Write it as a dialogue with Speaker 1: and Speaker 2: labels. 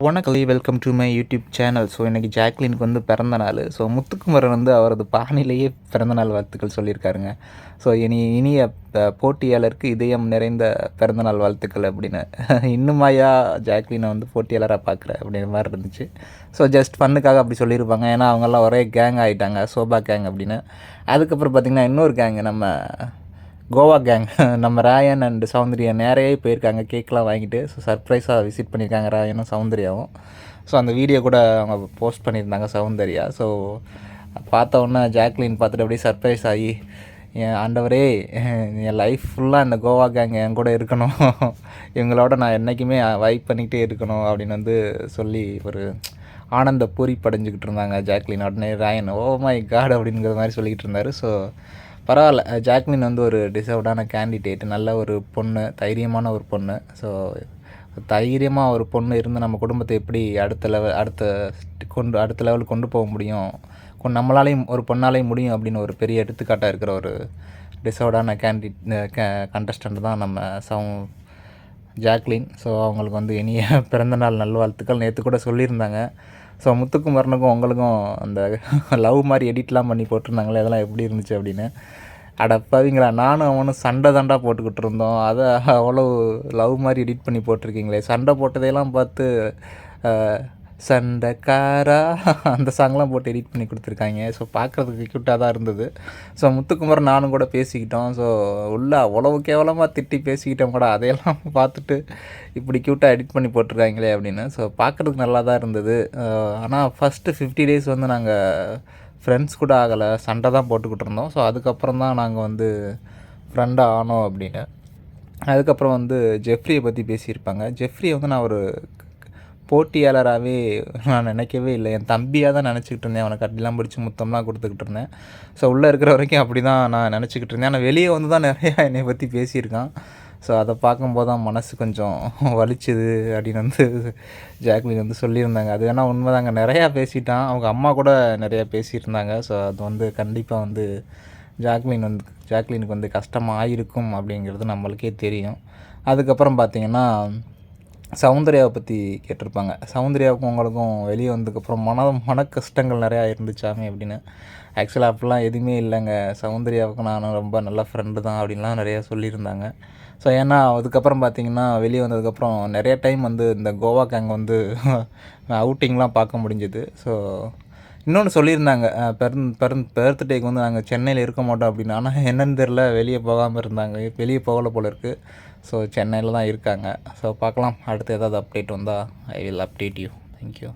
Speaker 1: வணக்கலி welcome to my YouTube channel. So இன்றைக்கி ஜாக்லினுக்கு வந்து பிறந்த நாள். ஸோ முத்துக்குமரன் வந்து அவரது பாணிலேயே பிறந்த நாள் வாழ்த்துக்கள் சொல்லியிருக்காருங்க. ஸோ இனி இனிய போட்டியாளருக்கு இதயம் நிறைந்த பிறந்த நாள் வாழ்த்துக்கள் அப்படின்னு. இன்னுமாயா ஜாக்லினை வந்து போட்டியாளராக பார்க்குற அப்படிங்கிற மாதிரி இருந்துச்சு. ஸோ ஜஸ்ட் ஃபன்னுக்காக அப்படி சொல்லியிருப்பாங்க. ஏன்னா அவங்கெல்லாம் ஒரே கேங் ஆகிட்டாங்க சோபா கேங் அப்படின்னு. அதுக்கப்புறம் பார்த்திங்கன்னா இன்னொரு கேங் நம்ம கோவா கேங் நம்ம ராயன் அண்ட் சௌந்தர்யா நேரையே போயிருக்காங்க கேக்லாம் வாங்கிட்டு. ஸோ சர்ப்ரைஸாக விசிட் பண்ணியிருக்காங்க ராயனும் சௌந்தர்யாவும். ஸோ அந்த வீடியோ கூட அவங்க போஸ்ட் பண்ணியிருந்தாங்க சௌந்தர்யா. ஸோ பார்த்த உடனே ஜாக்லின் பார்த்துட்டு அப்படியே சர்ப்ரைஸ் ஆகி என் ஆண்டவரே என் லைஃப் ஃபுல்லாக இந்த கோவா கேங் என் கூட இருக்கணும். இவங்களோட நான் என்றைக்குமே வைப் பண்ணிக்கிட்டே இருக்கணும். அப்படின்னு வந்து சொல்லி ஒரு ஆனந்த பூரி படைஞ்சிக்கிட்டு இருந்தாங்க ஜாக்லின். உடனே ராயன் ஓ மை காட் அப்படிங்கிற மாதிரி சொல்லிக்கிட்டு இருந்தார். ஸோ பரவாயில்ல. ஜாக்லின் வந்து ஒரு டிசர்வ்டான கேண்டிடேட் நல்ல ஒரு பொண்ணு தைரியமான ஒரு பொண்ணு. ஸோ தைரியமாக ஒரு பொண்ணு இருந்து நம்ம குடும்பத்தை எப்படி அடுத்த லெவல் அடுத்த கொண்டு அடுத்த லெவலுக்கு கொண்டு போக முடியும்? கொ- நம்மளாலையும் ஒரு பொண்ணாலையும் முடியும் அப்படின்னு ஒரு பெரிய எடுத்துக்காட்டாக இருக்கிற ஒரு டிசர்வ்டான கேண்டிட் கண்டஸ்டண்ட் தான் நம்ம சவு ஜாக்லின். ஸோ அவங்களுக்கு வந்து இனிய பிறந்தநாள் நல்வாழ்த்துக்கள். நேற்று கூட சொல்லியிருந்தாங்க. ஸோ முத்துக்குமரனுக்கும் உங்களுக்கும் அந்த லவ் மாதிரி எடிட்லாம் பண்ணி போட்டிருந்தாங்களே அதெல்லாம் எப்படி இருந்துச்சு அப்படின்னு. அடப்பாவீங்களா நானும் அவனும் சண்டை தண்டா போட்டுக்கிட்டு இருந்தோம். அதை அவ்வளோ லவ் மாதிரி எடிட் பண்ணி போட்டிருக்கீங்களே. சண்டை போட்டதையெல்லாம் பார்த்து சண்டைக்காரா? அந்த சாங்லாம் போட்டு எடிட் பண்ணி கொடுத்துருக்காங்க. ஸோ பார்க்குறதுக்கு க்யூட்டாக தான் இருந்தது. ஸோ முத்துக்குமர் நானும் கூட பேசிக்கிட்டோம். ஸோ உள்ள அவ்வளவு கேவலமாக திட்டி பேசிக்கிட்டோம் கூட. அதையெல்லாம் பார்த்துட்டு இப்படி க்யூட்டாக எடிட் பண்ணி போட்டிருக்காங்களே அப்படின்னு. ஸோ பார்க்குறதுக்கு நல்லா தான் இருந்தது. ஆனால் ஃபஸ்ட்டு ஃபிஃப்டி டேஸ் வந்து நாங்கள் ஃப்ரெண்ட்ஸ் கூட ஆகலை. சண்டை தான் போட்டுக்கிட்டு இருந்தோம். ஸோ அதுக்கப்புறம் தான் நாங்கள் வந்து ஃப்ரெண்டாக ஆனோம் அப்படின்னு. அதுக்கப்புறம் வந்து ஜெஃப்ரியை பற்றி பேசியிருப்பாங்க. ஜெஃப்ரியை வந்து நான் ஒரு போட்டியாளராகவே நான் நினைக்கவே இல்லை. என் தம்பியாக தான் நினச்சிக்கிட்டு இருந்தேன். அவனை கட்டிலாம் பிடிச்சி முத்தம்லாம் கொடுத்துக்கிட்டு இருந்தேன். ஸோ உள்ளே இருக்கிற வரைக்கும் அப்படி தான் நான் நினச்சிக்கிட்டு இருந்தேன். ஆனால் வெளியே வந்து தான் நிறையா என்னை பற்றி பேசியிருக்கான். ஸோ அதை பார்க்கும்போது தான் மனசு கொஞ்சம் வலிச்சுது அப்படின்னு வந்து ஜாக்லின் வந்து சொல்லியிருந்தாங்க. அது வேணால் உண்மைதாங்க. நிறையா பேசிட்டான். அவங்க அம்மா கூட நிறையா பேசியிருந்தாங்க. ஸோ அது வந்து கண்டிப்பாக வந்து ஜாக்லின் வந்து ஜாக்லினுக்கு வந்து கஷ்டமாக இருக்கும் அப்படிங்கிறது நம்மளுக்கே தெரியும். அதுக்கப்புறம் பார்த்தீங்கன்னா சௌந்தர்யாவை பற்றி கேட்டிருப்பாங்க. சௌந்தர்யாவுக்கும் உங்களுக்கும் வெளியே வந்ததுக்கப்புறம் மன மன கஷ்டங்கள் நிறையா இருந்துச்சாமே அப்படின்னு. ஆக்சுவலாக அப்படிலாம் எதுவுமே இல்லைங்க. சௌந்தர்யாவுக்கு நான் ரொம்ப நல்ல ஃப்ரெண்டு தான் அப்படின்லாம் நிறையா சொல்லியிருந்தாங்க. ஸோ ஏன்னா அதுக்கப்புறம் பார்த்தீங்கன்னா வெளியே வந்ததுக்கப்புறம் நிறைய டைம் வந்து இந்த கோவா கேங் வந்து அவுட்டிங்லாம் பார்க்க முடிஞ்சுது. ஸோ இன்னொன்று சொல்லியிருந்தாங்க பெருந் பெருந் பர்த்டேக்கு வந்து நாங்கள் சென்னையில் இருக்க மாட்டோம் அப்படின்னு. ஆனால் என்னன்னு தெரில வெளியே போகாமல் இருந்தாங்க. வெளியே போகலை போல இருக்குது ஸோ சென்னையில் தான் இருக்காங்க. ஸோ பார்க்கலாம். அடுத்து ஏதாவது அப்டேட் வந்தால் I will update you thank you